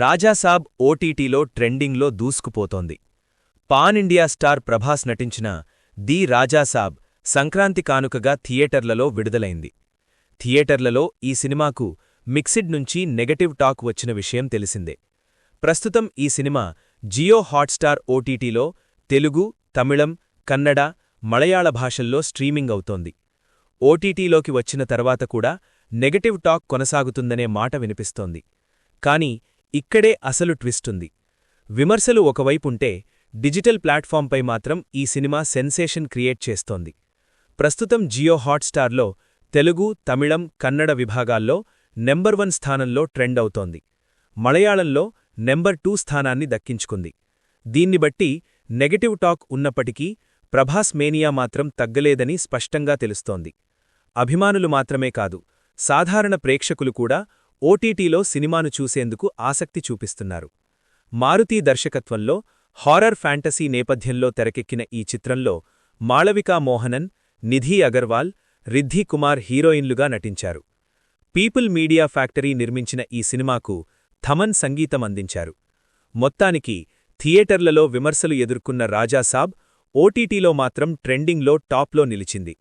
రాజాసాబ్ ఓటీటీలో ట్రెండింగ్లో దూసుకుపోతోంది. పాన్ ఇండియా స్టార్ ప్రభాస్ నటించిన ది రాజాసాబ్ సంక్రాంతి కానుకగా థియేటర్లలో విడుదలైంది. థియేటర్లలో ఈ సినిమాకు మిక్సిడ్ నుంచి నెగటివ్ టాక్ వచ్చిన విషయం తెలిసిందే. ప్రస్తుతం ఈ సినిమా జియో హాట్స్టార్ ఓటీటీలో తెలుగు తమిళం కన్నడ మలయాళ భాషల్లో స్ట్రీమింగ్ అవుతోంది. ఓటీటీలోకి వచ్చిన తర్వాత కూడా నెగటివ్ టాక్ కొనసాగుతుందనే మాట వినిపిస్తోంది. కాని ఇక్కడే అసలు ట్విస్టుంది విమర్శలు ఒకవైపుంటే డిజిటల్ ప్లాట్ఫాంపై మాత్రం ఈ సినిమా సెన్సేషన్ క్రియేట్ చేస్తోంది. ప్రస్తుతం జియో హాట్స్టార్లో తెలుగు తమిళం కన్నడ విభాగాల్లో నెంబర్ వన్ స్థానంలో ట్రెండ్ అవుతోంది. మలయాళంలో నెంబర్ టూ స్థానాన్ని దక్కించుకుంది. దీన్ని బట్టి నెగటివ్ టాక్ ఉన్నప్పటికీ ప్రభాస్ మేనియా మాత్రం తగ్గలేదని స్పష్టంగా తెలుస్తోంది. అభిమానులు మాత్రమే కాదు సాధారణ ప్రేక్షకులు కూడా ఓటీటీలో సినిమాను చూసేందుకు ఆసక్తి చూపిస్తున్నారు. మారుతీ దర్శకత్వంలో హారర్ ఫ్యాంటసీ నేపథ్యంలో తెరకెక్కిన ఈ చిత్రంలో మాళవికా మోహనన్ నిధి అగర్వాల్ రిద్ధి కుమార్ హీరోయిన్లుగా నటించారు. పీపుల్ మీడియా ఫ్యాక్టరీ నిర్మించిన ఈ సినిమాకు థమన్ సంగీతం అందించారు. మొత్తానికి థియేటర్లలో విమర్శలు ఎదుర్కొన్న రాజాసాబ్ ఓటీటీలో మాత్రం ట్రెండింగ్లో టాప్లో నిలిచింది.